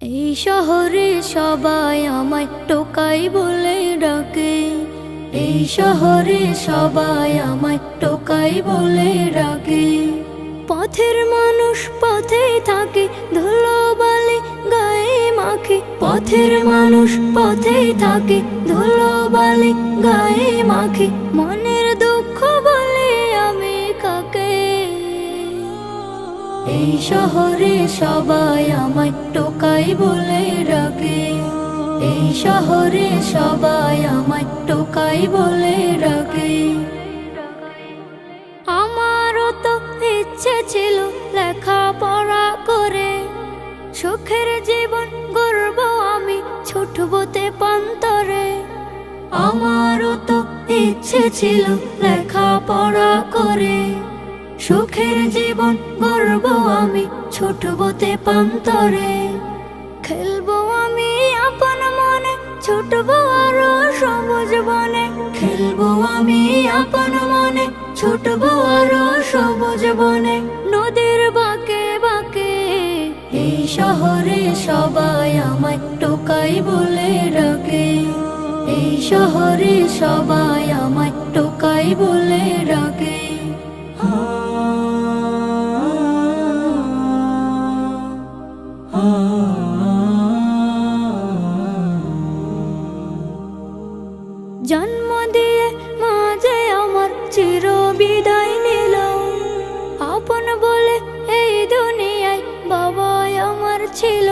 এই শহরে সবাই আমায় টোকাই বলে ডাকে। এই শহরে সবাই আমায় টোকাই বলে ডাকে। পথের মানুষ পথে থাকে, ধুলো বালি গায়ে মাখে। পথের মানুষ পথে থাকে, ধুলো বালি গায়ে মাখে। মনের দুঃখ বলে আমি কাকে? এই শহরে সবাই আমায় টোকাই বলে ডাকে। এই শহরে সবাই আমায় টোকাই বলে ডাকে। আমারও তো ইচ্ছে ছিল লেখাপড়া করে। সুখের জীবন গর্ব আমি ছুটবতে পান্তরে আমারও তো ইচ্ছে ছিল লেখাপড়া করে। সুখের জীবন গর্ব আমি ছুটবতে পান্তরে। খেলব আমি আপন মনে, ছুটবো আরও সবুজ বনে। খেলব আমি আপন মনে, ছুটবো আরও সবুজ বনে। নদীর বাঁকে বাঁকে এই শহরে সবাই আমায় টোকাই বলে ডাকে। এই শহরে সবাই আমায় টোকাই বলে চির বিদায় নিল আপন বলে এই দুনিয়ায় বাবাই আমার ছিল।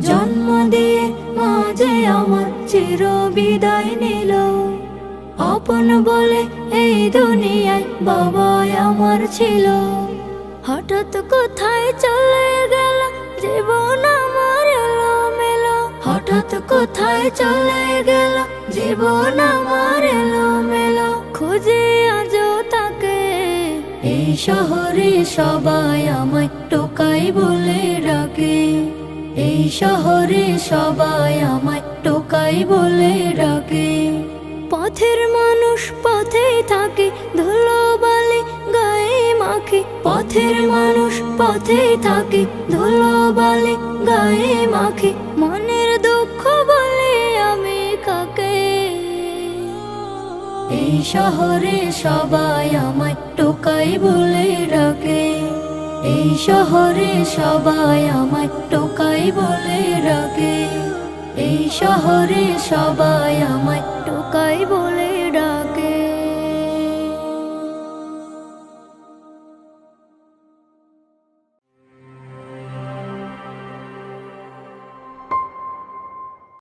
জন্ম দিয়ে মাঝে আমার চির বিদায় নিল আপন বলে এই দুনিয়ায় বাবাই আমার ছিল। হঠাৎ কোথায় চলে গেল? জীবন আমার মেলো হঠাৎ কোথায় চলে গেল? জীবন আমার শহরে সবাই আমায় টোকাই বলে ডাকে। এই শহরে সবাই আমায় টোকাই বলে ডাকে। পথের মানুষ পথেই থাকে, ধুলো বালি গায়ে মাখে। পথের মানুষ পথেই থাকে, ধুলো বালি গায়ে মাখে। মনের দুঃখ বলে আমি কাকে? এই শহরে সবাই আমায় টোকাই বলে এই শহরে সবাই আমার টোকাই বলে ডাকে এই শহরে সবাই আমার টোকাই বলে